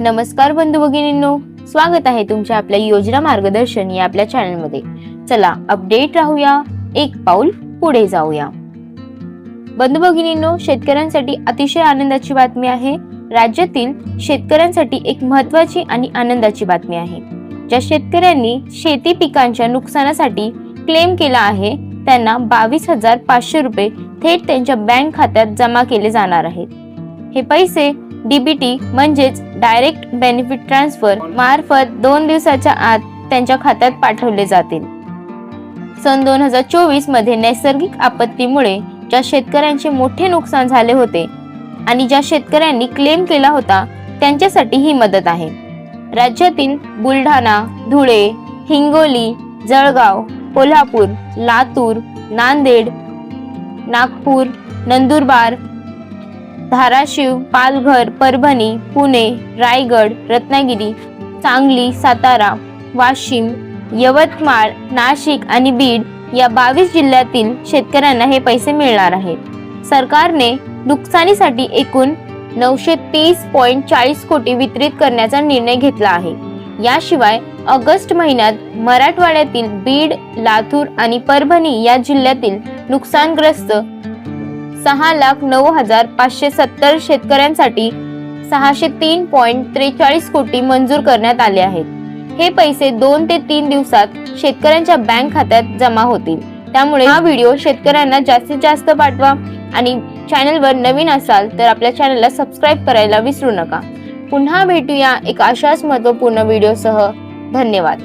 नमस्कार बंधू भगिनींनो. स्वागत आहे तुमच्या आपल्या योजना मार्गदर्शन या आपल्या चॅनलमध्ये चला अपडेट राहूया एक पाऊल पुढे जाऊया. बंधू भगिनींनो शेतकऱ्यांसाठी अतिशय आनंदाची बातमी आहे. राज्यातील शेतकऱ्यांसाठी एक महत्वाची आणि आनंदाची बातमी आहे. ज्या शेतकऱ्यांनी शेती पिकांच्या नुकसानासाठी क्लेम केला आहे त्यांना बावीस हजार पाचशे रुपये थेट त्यांच्या बँक खात्यात जमा केले जाणार आहेत. हे पैसे डीबीटी म्हणजेच डायरेक्ट बेनिफिट ट्रान्सफर मार्फत दोन दिवसाच्या आत त्यांच्या खात्यात पाठवले जातील. सन दोन हजार चोवीसमध्ये नैसर्गिक आपत्तीमुळे ज्या शेतकऱ्यांचे मोठे नुकसान झाले होते आणि ज्या शेतकऱ्यांनी क्लेम केला होता त्यांच्यासाठी ही मदत आहे. राज्यातील बुलढाणा धुळे हिंगोली जळगाव कोल्हापूर लातूर नांदेड नागपूर नंदुरबार धाराशिव पालघर परभणी पुणे रायगड रत्नागिरी सांगली सातारा वाशिम यवतमाळ नाशिक आणि बीड या बावीस जिल्ह्यातील शेतकऱ्यांना हे पैसे मिळणार आहेत. सरकारने नुकसानीसाठी एकूण नऊशे तीस पॉईंट चाळीस कोटी वितरित करण्याचा निर्णय घेतला आहे. याशिवाय ऑगस्ट महिन्यात मराठवाड्यातील बीड लातूर आणि परभणी या जिल्ह्यातील नुकसानग्रस्त सहा लाख नऊ हजार पाचशे सत्तर शेतकऱ्यांसाठी सहाशे तीन पॉईंट त्रेचाळीस कोटी मंजूर करण्यात आले आहेत. हे पैसे दोन ते तीन दिवसात शेतकऱ्यांच्या बँक खात्यात जमा होतील. त्यामुळे हा व्हिडिओ शेतकऱ्यांना जास्तीत जास्त पाठवा आणि चॅनलवर नवीन असाल तर आपल्या चॅनलला सबस्क्राईब करायला विसरू नका. पुन्हा भेटूया एक अशाच महत्त्वपूर्ण व्हिडिओसह. धन्यवाद.